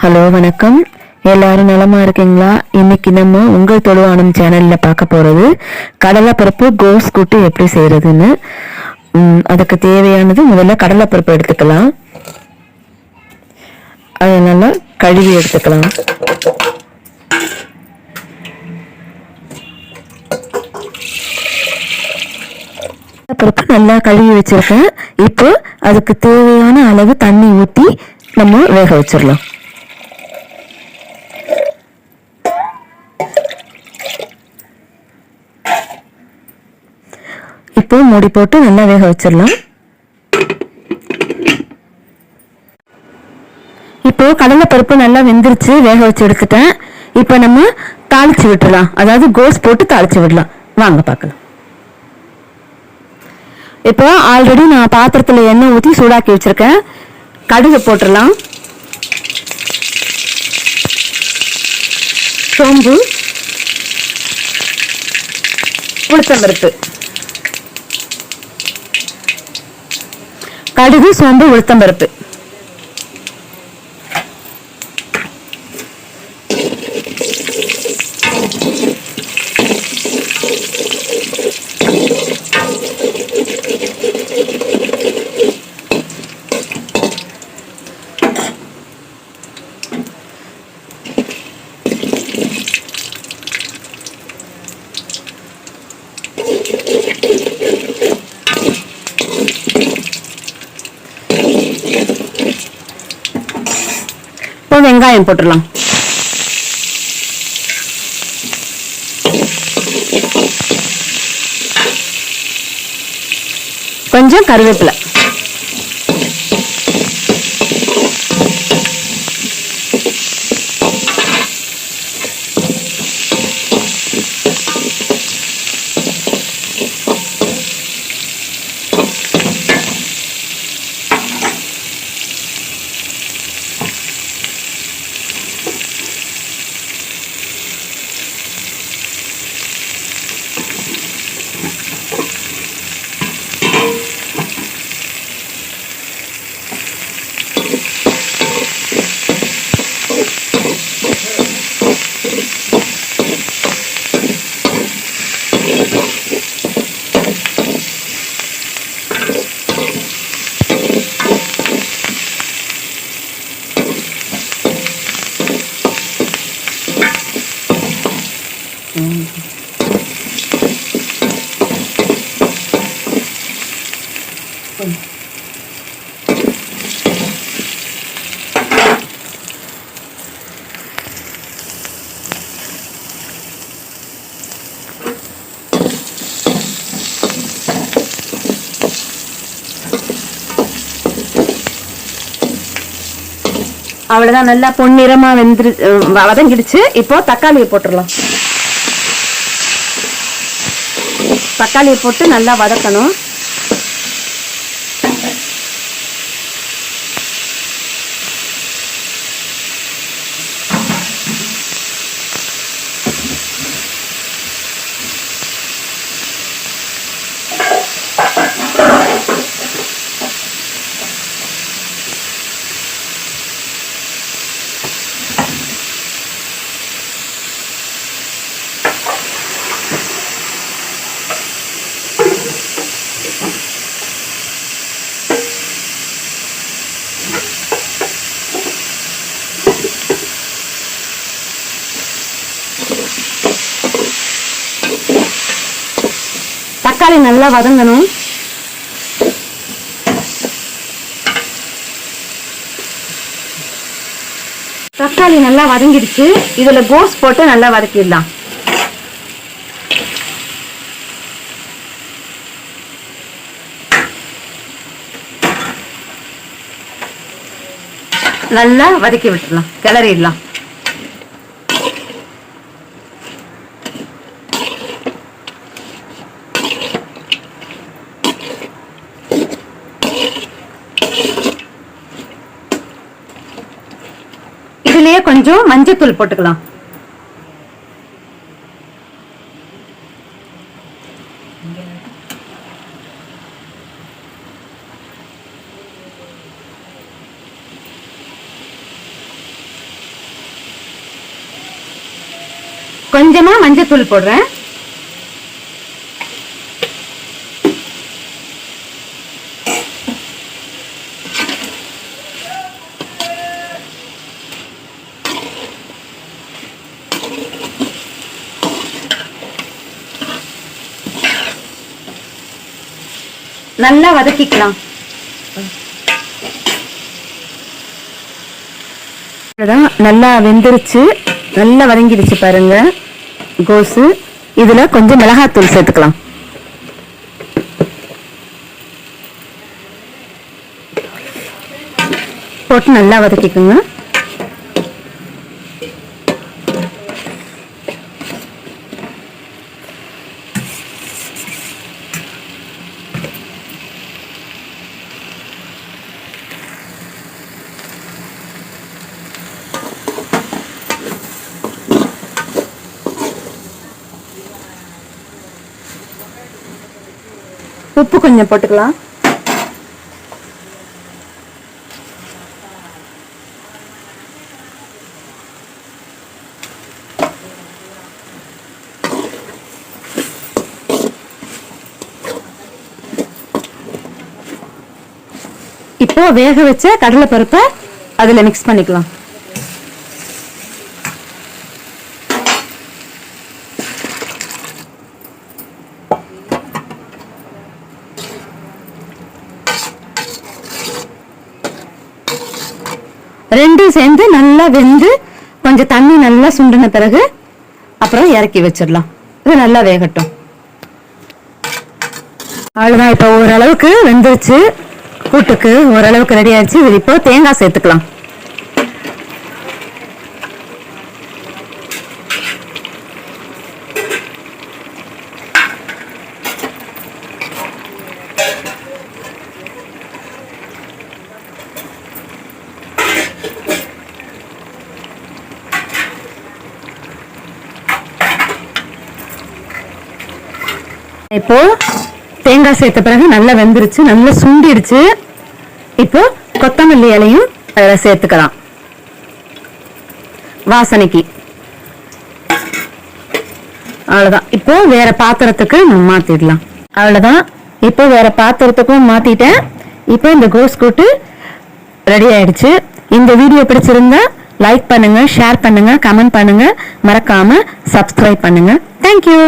Hello வணக்கம். எல்லாரும் நலமா இருக்கீங்களா? இன்னைக்கு நம்ம உங்கள் தொழுவானம் சேனல்ல பார்க்க போறது கடலைப்பருப்பு கோஸ் கூட்டு எப்படி செய்யறதுன்னு அதுக்கு தேவையானது முதல்ல கடலைப்பருப்பு எடுத்துக்கலாம். அதை நல்லா கழுவி எடுத்துக்கலாம். பருப்பு நல்லா கழுவி வச்சிருக்கேன். இப்போ அதுக்கு தேவையான அளவு தண்ணி ஊற்றி நம்ம வேக வச்சிடலாம். இப்போ மூடி போட்டு நல்லா வேக வச்சிடலாம். இப்போ கடலைப்பருப்பு நல்லா வெந்துருச்சு வேக வச்சு எடுத்துட்டேன். இப்போ நம்ம தாளிச்சு விட்டுறலாம் அதாவது கோஸ் போட்டு தாளிச்சு விடலாம். வாங்க பார்க்கலாம். இப்போ ஆல்ரெடி நான் பாத்திரத்தில் எண்ணெய் ஊற்றி சூடாக்கி வச்சுருக்கேன். கடுகு போட்டுடலாம். சோம்பு. உளுத்தம்பருப்பு. கடுகு சோம்பு உளுத்தம்பருப்பு. வெங்காயம் போட்டுடலாம். கொஞ்சம் கருவேப்பிலை. அவ்வளவுதான் நல்லா பொன்னிறமா வெந்துரு வதங்கிடுச்சு. இப்போ தக்காளியை போட்டுடலாம். தக்காளியை போட்டு நல்லா வதக்கணும். தக்காளி நல்லா வதங்கணும். தக்காளி நல்லா வதங்கிடுச்சு. இதுல கோஸ் போட்டு நல்லா வதக்கிடலாம். நல்லா வதக்கி விட்டுடலாம். கிளறிடலாம். இதுலயே கொஞ்சம் மஞ்சத்தூள் போட்டுக்கலாம். கொஞ்சமா மஞ்சத்தூள் போடுறேன். நல்லா வதக்கிக்கலாம். நல்லா வெந்துருச்சு. நல்லா வதங்கிடுச்சு பாருங்க கோஸு. இதுல கொஞ்சம் மிளகாத்தூள் சேர்த்துக்கலாம். போட்டு நல்லா வதக்கிக்கோங்க. உப்பு கொஞ்சம் போட்டுக்கலாம். இப்போ வேக வச்ச கடலை பருப்பை அதுல மிக்ஸ் பண்ணிக்கலாம். ரெண்டும் சேர்ந்து நல்லா வெந்து கொஞ்சம் தண்ணி நல்லா சுண்டின பிறகு அப்புறம் இறக்கி வச்சிடலாம். இது நல்லா வேகட்டும். அவ்வளோதான் இப்போ ஓரளவுக்கு வெந்துருச்சு. கூட்டுக்கு ஓரளவுக்கு ரெடி ஆயிடுச்சு. இது இப்போ தேங்காய் சேர்த்துக்கலாம். இப்போ தேங்காய் சேர்த்த பிறகு நல்லா வெந்துருச்சு நல்லா சுண்டிடுச்சு இப்போ கொத்தமல்லி இலையும் அதில் சேர்த்துக்கலாம். வாசனைக்கு. அவ்வளோதான் இப்போ வேற பாத்திரத்துக்கு நம்ம மாத்திடலாம். அவ்வளவுதான். இப்போ வேற பாத்திரத்துக்கும் மாத்திட்டேன். இப்போ இந்த கோஸ் கூட்டு ரெடி ஆயிடுச்சு. இந்த வீடியோ பிடிச்சிருந்தா லைக் பண்ணுங்க ஷேர் பண்ணுங்க கமெண்ட் பண்ணுங்க. மறக்காம சப்ஸ்கிரைப் பண்ணுங்க. தேங்க்யூ